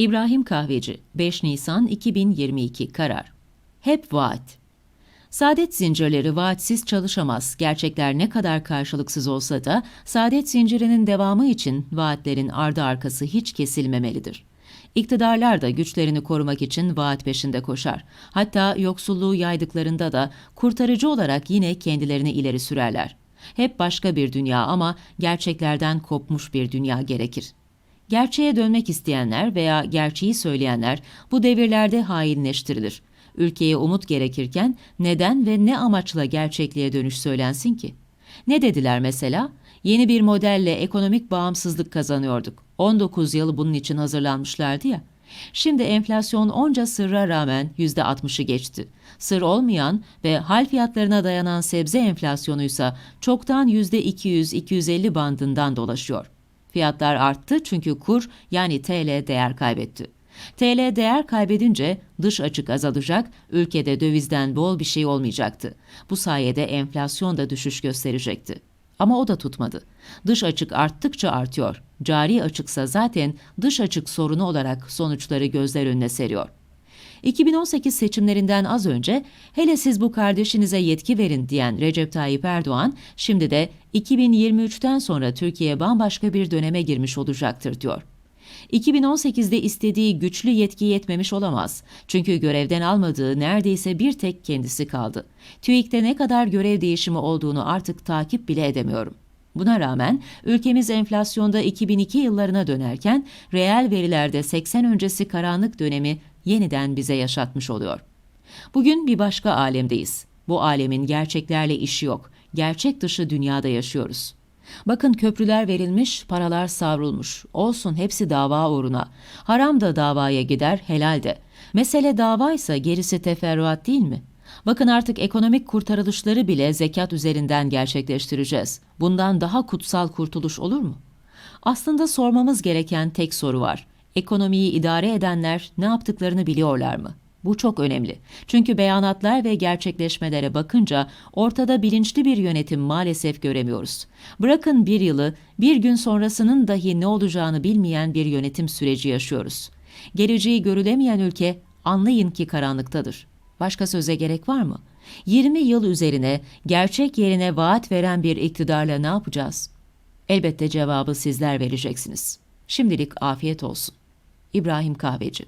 İbrahim Kahveci 5 Nisan 2022 karar. Hep vaat. Saadet zincirleri vaatsiz çalışamaz. Gerçekler ne kadar karşılıksız olsa da saadet zincirinin devamı için vaatlerin ardı arkası hiç kesilmemelidir. İktidarlar da güçlerini korumak için vaat peşinde koşar. Hatta yoksulluğu yaydıklarında da kurtarıcı olarak yine kendilerini ileri sürerler. Hep başka bir dünya ama gerçeklerden kopmuş bir dünya gerekir. Gerçeğe dönmek isteyenler veya gerçeği söyleyenler bu devirlerde hainleştirilir. Ülkeye umut gerekirken neden ve ne amaçla gerçekliğe dönüş söylensin ki? Ne dediler mesela? Yeni bir modelle ekonomik bağımsızlık kazanıyorduk. 19 yıl bunun için hazırlanmışlardı ya. Şimdi enflasyon onca sırra rağmen %60'ı geçti. Sır olmayan ve hal fiyatlarına dayanan sebze enflasyonuysa çoktan %200-250 bandından dolaşıyor. Fiyatlar arttı çünkü kur yani TL değer kaybetti. TL değer kaybedince dış açık azalacak, ülkede dövizden bol bir şey olmayacaktı. Bu sayede enflasyon da düşüş gösterecekti. Ama o da tutmadı. Dış açık arttıkça artıyor. Cari açıksa zaten dış açık sorunu olarak sonuçları gözler önüne seriyor. 2018 seçimlerinden az önce hele siz bu kardeşinize yetki verin diyen Recep Tayyip Erdoğan şimdi de 2023'ten sonra Türkiye bambaşka bir döneme girmiş olacaktır diyor. 2018'de istediği güçlü yetki yetmemiş olamaz. Çünkü görevden almadığı neredeyse bir tek kendisi kaldı. TÜİK'te ne kadar görev değişimi olduğunu artık takip bile edemiyorum. Buna rağmen ülkemiz enflasyonda 2002 yıllarına dönerken reel verilerde 80 öncesi karanlık dönemi yeniden bize yaşatmış oluyor. Bugün bir başka alemdeyiz. Bu alemin gerçeklerle işi yok. Gerçek dışı dünyada yaşıyoruz. Bakın köprüler verilmiş, paralar savrulmuş. Olsun hepsi dava uğruna. Haram da davaya gider, helal de. Mesele davaysa gerisi teferruat değil mi? Bakın artık ekonomik kurtarılışları bile zekat üzerinden gerçekleştireceğiz. Bundan daha kutsal kurtuluş olur mu? Aslında sormamız gereken tek soru var. Ekonomiyi idare edenler ne yaptıklarını biliyorlar mı? Bu çok önemli. Çünkü beyanatlar ve gerçekleşmelere bakınca ortada bilinçli bir yönetim maalesef göremiyoruz. Bırakın bir yılı, bir gün sonrasının dahi ne olacağını bilmeyen bir yönetim süreci yaşıyoruz. Geleceği görülemeyen ülke anlayın ki karanlıktadır. Başka söze gerek var mı? 20 yıl üzerine gerçek yerine vaat veren bir iktidarla ne yapacağız? Elbette cevabı sizler vereceksiniz. Şimdilik afiyet olsun. İbrahim Kahveci